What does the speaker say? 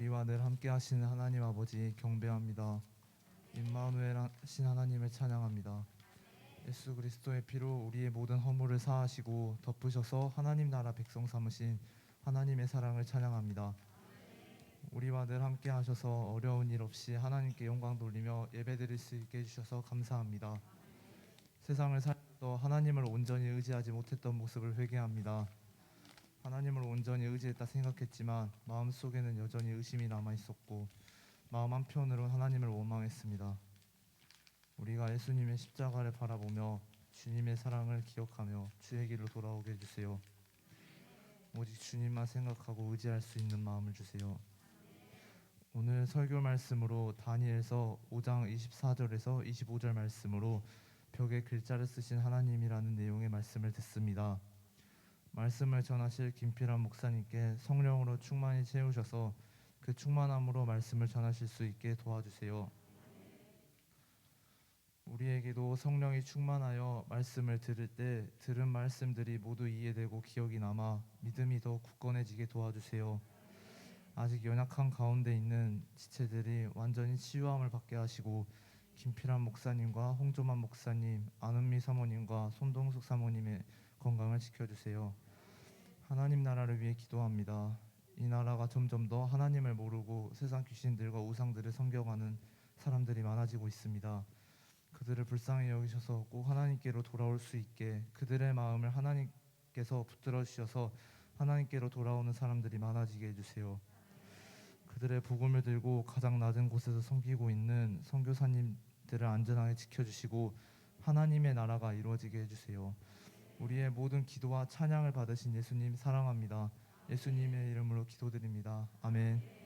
우리와 늘 함께 하시는 하나님 아버지 경배합니다. 임마누엘 하신 하나님을 찬양합니다. 예수 그리스도의 피로 우리의 모든 허물을 사하시고 덮으셔서 하나님 나라 백성 삼으신 하나님의 사랑을 찬양합니다. 우리와 늘 함께 하셔서 어려운 일 없이 하나님께 영광 돌리며 예배드릴 수 있게 해주셔서 감사합니다. 세상을 살면서 하나님을 온전히 의지하지 못했던 모습을 회개합니다. 하나님을 온전히 의지했다 생각했지만 마음 속에는 여전히 의심이 남아 있었고 마음 한편으로 하나님을 원망했습니다. 우리가 예수님의 십자가를 바라보며 주님의 사랑을 기억하며 주의 길로 돌아오게 해주세요. 오직 주님만 생각하고 의지할 수 있는 마음을 주세요. 오늘 설교 말씀으로 다니엘서 5장 24절에서 25절 말씀으로 벽에 글자를 쓰신 하나님이라는 내용의 말씀을 듣습니다. 말씀을 전하실 김필환 목사님께 성령으로 충만히 채우셔서 그 충만함으로 말씀을 전하실 수 있게 도와주세요. 우리에게도 성령이 충만하여 말씀을 들을 때 들은 말씀들이 모두 이해되고 기억이 남아 믿음이 더 굳건해지게 도와주세요. 아직 연약한 가운데 있는 지체들이 완전히 치유함을 받게 하시고 김필환 목사님과 홍조만 목사님, 안은미 사모님과 손동숙 사모님의 건강을 지켜주세요. 하나님 나라를 위해 기도합니다. 이 나라가 점점 더 하나님을 모르고 세상 귀신들과 우상들을 섬겨가는 사람들이 많아지고 있습니다. 그들을 불쌍히 여기셔서 꼭 하나님께로 돌아올 수 있게 그들의 마음을 하나님께서 붙들어 주셔서 하나님께로 돌아오는 사람들이 많아지게 해주세요. 그들의 복음을 들고 가장 낮은 곳에서 섬기고 있는 선교사님들을 안전하게 지켜주시고 하나님의 나라가 이루어지게 해주세요. 우리의 모든 기도와 찬양을 받으신 예수님 사랑합니다. 예수님의 이름으로 기도드립니다. 아멘.